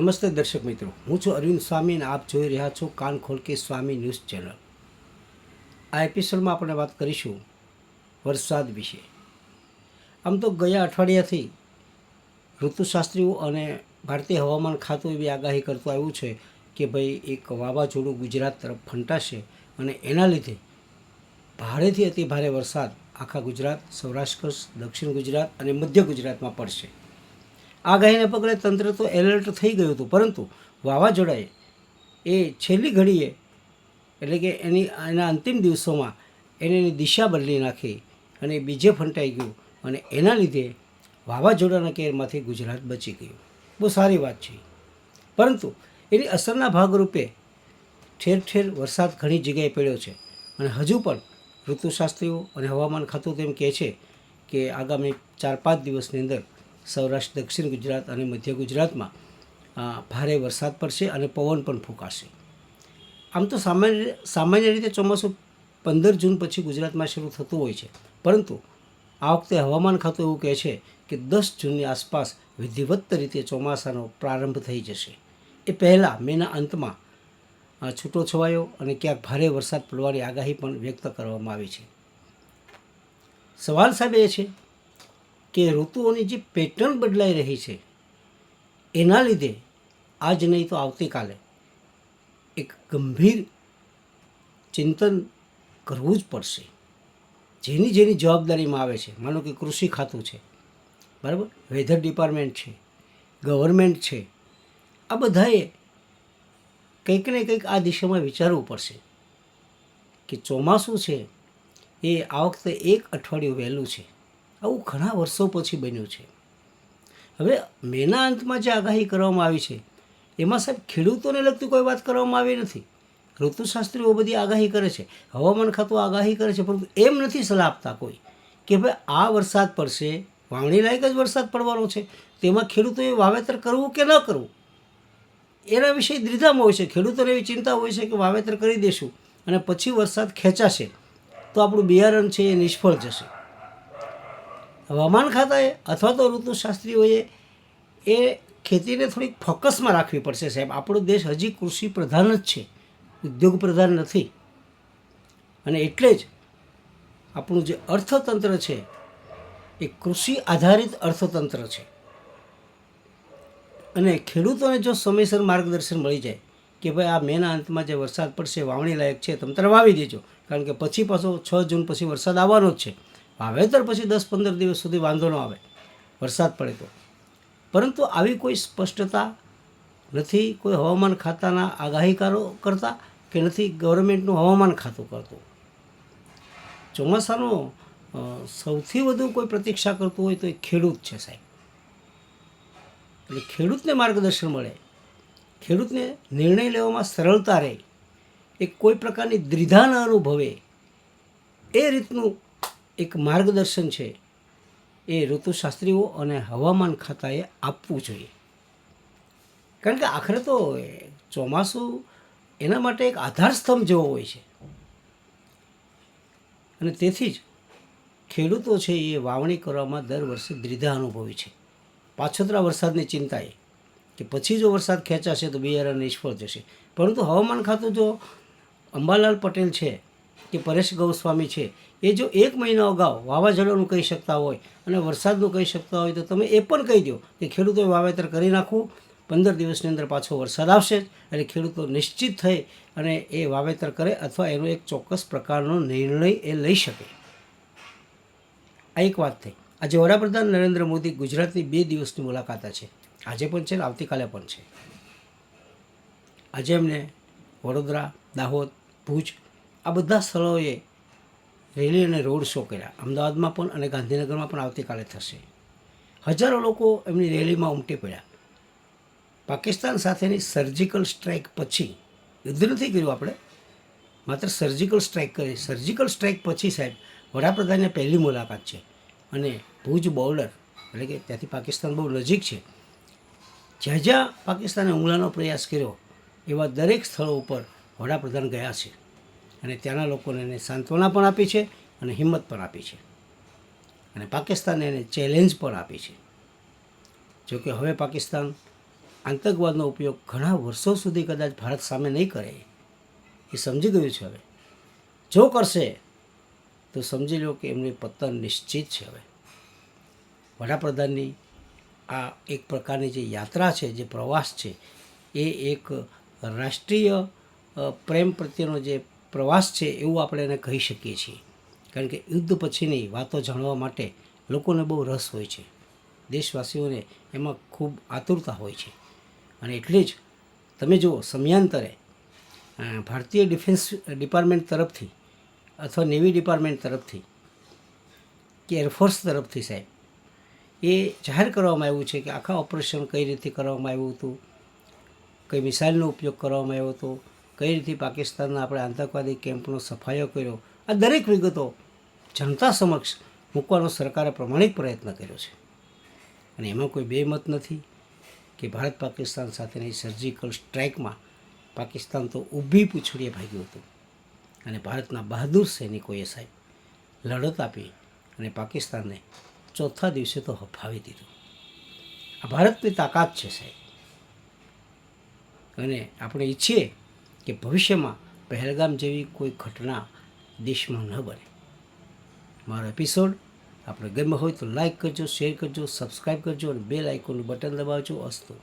નમસ્તે દર્શક મિત્રો. હું છું અરવિંદ સ્વામી અને આપ જોઈ રહ્યા છો કાન ખોલકે સ્વામી ન્યૂઝ ચેનલ. આ એપિસોડમાં આપણે વાત કરીશું વરસાદ વિશે. આમ તો ગયા અઠવાડિયાથી ઋતુશાસ્ત્રીઓ અને ભારતીય હવામાન ખાતું એવી આગાહી કરતું આવ્યું છે કે ભાઈ એક વાવાઝોડું ગુજરાત તરફ ફંટાશે અને એના લીધે ભારેથી અતિ ભારે વરસાદ આખા ગુજરાત, સૌરાષ્ટ્ર, દક્ષિણ ગુજરાત અને મધ્ય ગુજરાતમાં પડશે. આગાહીને પગલે તંત્ર તો એલર્ટ થઈ ગયું હતું. પરંતુ વાવાઝોડાએ એ છેલ્લી ઘડીએ, એટલે કે એની, એના અંતિમ દિવસોમાં એને એની દિશા બદલી નાખી અને બીજે ફંટાઈ ગયું અને એના લીધે વાવાઝોડાના કેરમાંથી ગુજરાત બચી ગયું. બહુ સારી વાત છે. પરંતુ એની અસરના ભાગરૂપે ઠેર ઠેર વરસાદ ઘણી જગ્યાએ પડ્યો છે. અને હજુ પણ ઋતુશાસ્ત્રીઓ અને હવામાન ખાતું તેમ કહે છે કે આગામી ચાર પાંચ દિવસની અંદર સૌરાષ્ટ્ર, દક્ષિણ ગુજરાત અને મધ્ય ગુજરાતમાં ભારે વરસાદ પડશે અને પવન પણ ફૂંકાશે. આમ તો સામાન્ય સામાન્ય રીતે ચોમાસું પંદર જૂન પછી ગુજરાતમાં શરૂ થતું હોય છે. પરંતુ આ વખતે હવામાન ખાતું એવું કહે છે કે દસ જૂનની આસપાસ વિધિવત રીતે ચોમાસાનો પ્રારંભ થઈ જશે. એ પહેલાં મેના અંતમાં છૂટો છવાયો અને ક્યાંક ભારે વરસાદ પડવાની આગાહી પણ વ્યક્ત કરવામાં આવી છે. સવાલ સાહેબ એ છે કે ઋતુઓની જે પેટર્ન બદલાઈ રહી છે, એના લીધે આજ નહીં તો આવતીકાલે એક ગંભીર ચિંતન કરવું જ પડશે. જેની જેની જવાબદારીમાં આવે છે, માનો કે કૃષિ ખાતું છે, બરાબર? વેધર ડિપાર્ટમેન્ટ છે, ગવર્મેન્ટ છે, આ બધાએ કંઈક ને કંઈક આ દિશામાં વિચારવું પડશે કે ચોમાસું છે, એ આ વખતે એક અઠવાડિયું વહેલું છે. આવું ઘણા વર્ષો પછી બન્યું છે. હવે મેના અંતમાં જે આગાહી કરવામાં આવી છે, એમાં સાહેબ ખેડૂતોને લગતી કોઈ વાત કરવામાં આવી નથી. ઋતુશાસ્ત્રીઓ બધી આગાહી કરે છે, હવામાન ખાતું આગાહી કરે છે, પરંતુ એમ નથી સલાહ આપતા કોઈ કે ભાઈ આ વરસાદ પડશે, વાવણી લાયક જ વરસાદ પડવાનો છે તેમાં ખેડૂતોએ વાવેતર કરવું કે ન કરવું? એના વિશે દ્વિધામાં હોય છે, ખેડૂતોને એવી ચિંતા હોય છે કે વાવેતર કરી દેશું અને પછી વરસાદ ખેંચાશે, તો આપણું બિયારણ છે એ નિષ્ફળ જશે. હવામાન ખાતાએ અથવા તો ઋતુશાસ્ત્રીઓએ એ ખેતીને થોડીક ફોકસમાં રાખવી પડશે સાહેબ. આપણો દેશ હજી કૃષિ પ્રધાન જ છે, ઉદ્યોગ પ્રધાન નથી. અને એટલે જ આપણું જે અર્થતંત્ર છે એ કૃષિ આધારિત અર્થતંત્ર છે. અને ખેડૂતોને જો સમયસર માર્ગદર્શન મળી જાય કે ભાઈ આ મેના અંતમાં જે વરસાદ પડશે, વાવણી લાયક છે, તમે તારે વાવી દેજો. કારણ કે પછી પાછો છ જૂન પછી વરસાદ આવવાનો જ છે. વાવેતર પછી દસ પંદર દિવસ સુધી વાંધો ન આવે. વરસાદ પડે તો. પરંતુ આવી કોઈ સ્પષ્ટતા નથી કોઈ હવામાન ખાતાના આગાહીકારો કરતા કે નથી ગવર્મેન્ટનું હવામાન ખાતું કરતું? ચોમાસાનો સૌથી વધુ કોઈ પ્રતીક્ષા કરતું હોય તો એ ખેડૂત છે સાહેબ. એટલે ખેડૂતને માર્ગદર્શન મળે. ખેડૂતને નિર્ણય લેવામાં સરળતા રહે. એ કોઈ પ્રકારની દ્વિધા ન અનુભવે. એ રીતનું એક માર્ગદર્શન છે એ ઋતુશાસ્ત્રીઓ અને હવામાન ખાતાએ આપવું જોઈએ. કારણ કે આખરે તો ચોમાસું એના માટે એક આધાર સ્તંભ જેવો હોય છે. અને તેથી જ ખેડૂતો છે એ વાવણી કરવામાં દર વર્ષે દ્વિધા અનુભવી છે. પાછોતરા વરસાદની ચિંતાએ કે પછી જો વરસાદ ખેંચાશે તો બિયારણ નિષ્ફળ જશે. પરંતુ હવામાન ખાતું જો અંબાલાલ પટેલ છે કે પરેશ ગૌસ્વામી છે, એ જો એક મહિના અગાઉ વાવાઝોડાનું કહી શકતા હોય અને વરસાદનું કહી શકતા હોય તો તમે એ પણ કહી દો કે ખેડૂતોએ વાવેતર કરી નાખવું, પંદર દિવસની અંદર પાછો વરસાદ આવશે એટલે ખેડૂતો નિશ્ચિત થઈ અને એ વાવેતર કરે અથવા એનો એક ચોક્કસ પ્રકારનો નિર્ણય એ લઈ શકે. આ એક વાત થઈ. આજે વડાપ્રધાન નરેન્દ્ર મોદી ગુજરાતની બે દિવસની મુલાકાત છે. આજે પણ છે ને? આવતીકાલે પણ છે. આજે એમને વડોદરા, દાહોદ, ભુજ આ બધા સ્થળોએ રેલી અને રોડ શો કર્યા. અમદાવાદમાં પણ અને ગાંધીનગરમાં પણ આવતીકાલે થશે. હજારો લોકો એમની રેલીમાં ઉમટી પડ્યા. પાકિસ્તાન સાથેની સર્જિકલ સ્ટ્રાઇક પછી, યુદ્ધ નથી કર્યું આપણે, માત્ર સર્જિકલ સ્ટ્રાઇક કરી. સર્જિકલ સ્ટ્રાઇક પછી સાહેબ, વડાપ્રધાનની પહેલી મુલાકાત છે. અને ભુજ બોર્ડર એટલે કે ત્યાંથી પાકિસ્તાન બહુ નજીક છે, જ્યાં જ્યાં પાકિસ્તાને હુમલાનો પ્રયાસ કર્યો, એવા દરેક સ્થળો ઉપર વડાપ્રધાન ગયા છે. અને ત્યાંના લોકોને એને સાંત્વના પણ આપી છે અને હિંમત પણ આપી છે. અને પાકિસ્તાને એને ચેલેન્જ પણ આપી છે. જોકે હવે પાકિસ્તાન આતંકવાદનો ઉપયોગ ઘણા વર્ષો સુધી કદાચ ભારત સામે નહીં કરે, એ સમજી ગયું છે હવે. જો કરશે, તો સમજી લો કે એમની પતન નિશ્ચિત છે હવે. વડાપ્રધાનની આ એક પ્રકારની જે યાત્રા છે, જે પ્રવાસ છે, એ એક રાષ્ટ્રીય પ્રેમ પ્રત્યેનો જે પ્રવાસ છે એવું આપણે એને કહી શકીએ છીએ. કારણ કે યુદ્ધ પછીની વાતો જાણવા માટે લોકોને બહુ રસ હોય છે. દેશવાસીઓને એમાં ખૂબ આતુરતા હોય છે. અને એટલે જ તમે જુઓ સમયાંતરે ભારતીય ડિફેન્સ ડિપાર્ટમેન્ટ તરફથી અથવા નેવી ડિપાર્ટમેન્ટ તરફથી કે એરફોર્સ તરફથી સાહેબ, એ જાહેર કરવામાં આવ્યું છે કે આખા ઓપરેશન કઈ રીતે કરવામાં આવ્યું હતું, કઈ મિસાઇલનો ઉપયોગ કરવામાં આવ્યો હતો કઈ રીતે પાકિસ્તાનના આપણે આતંકવાદી કેમ્પનો સફાયો કર્યો, આ દરેક વિગતો જનતા સમક્ષ મૂકવાનો સરકારે પ્રમાણિક પ્રયત્ન કર્યો છે. અને એમાં કોઈ બે મત નથી કે ભારત પાકિસ્તાન સાથેની સર્જિકલ સ્ટ્રાઇકમાં પાકિસ્તાન તો ઊભી પૂછડીએ ભાગ્યું હતું. અને ભારતના બહાદુર સૈનિકોએ સાહેબ લડત આપી અને પાકિસ્તાનને ચોથા દિવસે તો હફાવી દીધું. આ ભારતની તાકાત છે સાહેબ. અને આપણે ઈચ્છીએ કે ભવિષ્યમાં પહેલગામ જેવી કોઈ ઘટના દેશમાં ન બને. મારો એપિસોડ આપણે ગમ્યો હોય તો લાઈક કરજો શેર કરજો સબસ્ક્રાઈબ કરજો અને બેલ આઇકોનનું બટન દબાવજો. અસ્તુ.